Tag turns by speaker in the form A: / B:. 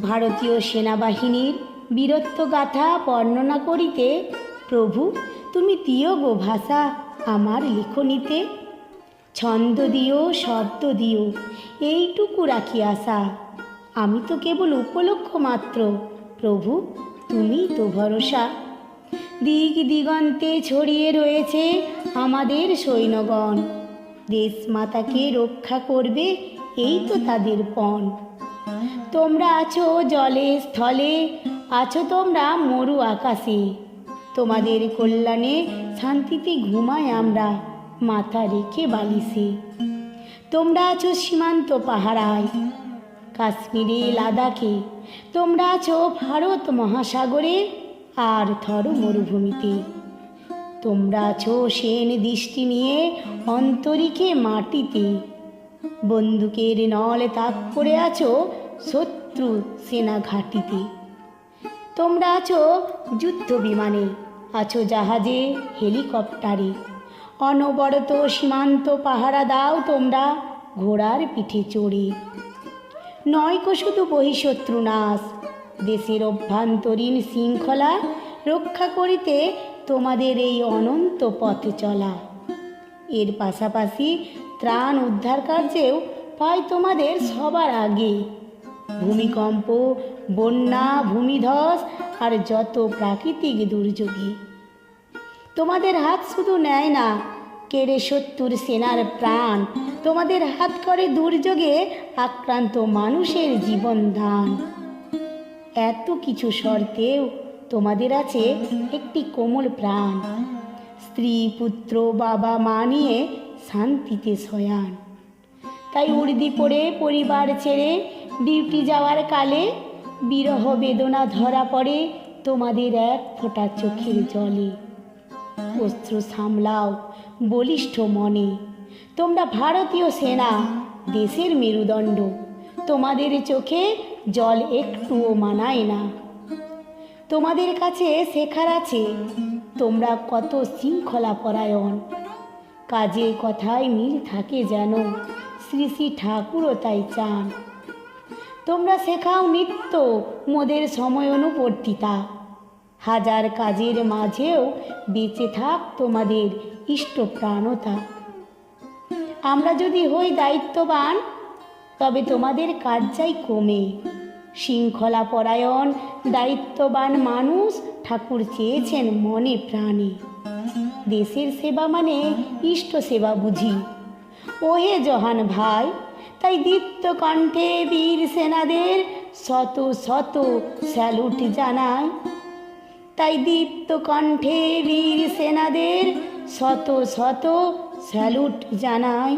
A: ভারতীয় সেনাবাহিনীর বীরত্বগাথা বর্ণনা করিতে, প্রভু, তুমি দিও গো ভাষা আমার লিখনিতে। ছন্দ দিও, শব্দ দিও, এইটুকু রাখি আশা। আমি তো কেবল উপলক্ষ মাত্র। প্রভু, তুমি তো ভরসা। দিক দিগন্তে ছড়িয়ে রয়েছে আমাদের সৈন্যগণ। দেশ মাতাকে রক্ষা করবে, এই তো তাদের পণ। তোমরা আছো জলে স্থলে, আছো তোমরা মরু আকাশে। তোমাদের কল্যাণে শান্তিতে ঘুমাই আমরা, মাথা রেখে বালিশে। তোমরা আছো সীমান্ত পাহারায়, কাশ্মীরে, লাদাখে। তোমরা আছো ভারত মহাসাগরে, আর থর মরুভূমিতে। তোমরা আছো সেন দৃষ্টি নিয়ে অন্তরিকে মাটিতে। বন্দুকের নলে তাক করে আছো শত্রু সেনা ঘাটিতে। তোমরা আছো যুদ্ধ বিমানে, আছো জাহাজে, হেলিকপ্টারে। অনবরত সীমান্ত পাহারা দাও তোমরা ঘোড়ার পিঠে চড়ে। নয়কো শুধু বহিঃশত্রু নাশ, দেশের অভ্যন্তরীণ শৃঙ্খলা রক্ষা করিতে তোমাদের এই অনন্ত পথে চলা। এর পাশাপাশি ত্রাণ উদ্ধার কার্যেও পাই তোমাদের সবার আগে। ভূমিকম্প, বন্যা, ভূমিধস আর যত প্রাকৃতিক দুর্যোগে তোমাদের হাত শুধু নেয় না কেড়ে শত্রুর সেনার প্রাণ? তোমাদের হাত করে দুর্যোগে আক্রান্ত মানুষের জীবন দান এত কিছু শর্তেও তোমাদের আছে একটি কোমল প্রাণ। স্ত্রী, পুত্র, বাবা, মা নিয়ে শান্তিতে শয়ান। তাই উর্দি পড়ে পরিবার ছেড়ে ডিউটি যাওয়ার কালে বিরহ বেদনা ধরা পড়ে তোমাদের এক ফোঁটা চোখের জলে। অস্ত্র সামলাও বলিষ্ঠ মনে। তোমরা ভারতীয় সেনা, দেশের মেরুদণ্ড। তোমাদের চোখে জল একটুও মানায় না। তোমাদের কাছে শেখার আছে, তোমরা কত শৃঙ্খলা পরায়ণ কাজে কথায় মিল থাকে যেন, শ্রী শ্রী ঠাকুরও তাই চান। তোমরা শেখাও নিত্য মোদের সময় অনুবর্তিতা হাজার কাজের মাঝেও বেঁচে থাক তোমাদের ইষ্ট প্রাণতা আমরা যদি হই দায়িত্ববান, তবে তোমাদের কাজ কমে শৃঙ্খলা পরায়ণ দায়িত্ববান মানুষ ঠাকুর চেয়েছেন মনে প্রাণে। দেশের সেবা মানে ইষ্ট সেবা বুঝি। ওহে জহান ভাই তাই দীপ্ত কণ্ঠে বীর সেনাদের শত শত স্যালুট জানায় তাই দীপ্ত কণ্ঠে বীর সেনাদের শত শত স্যালুট জানায়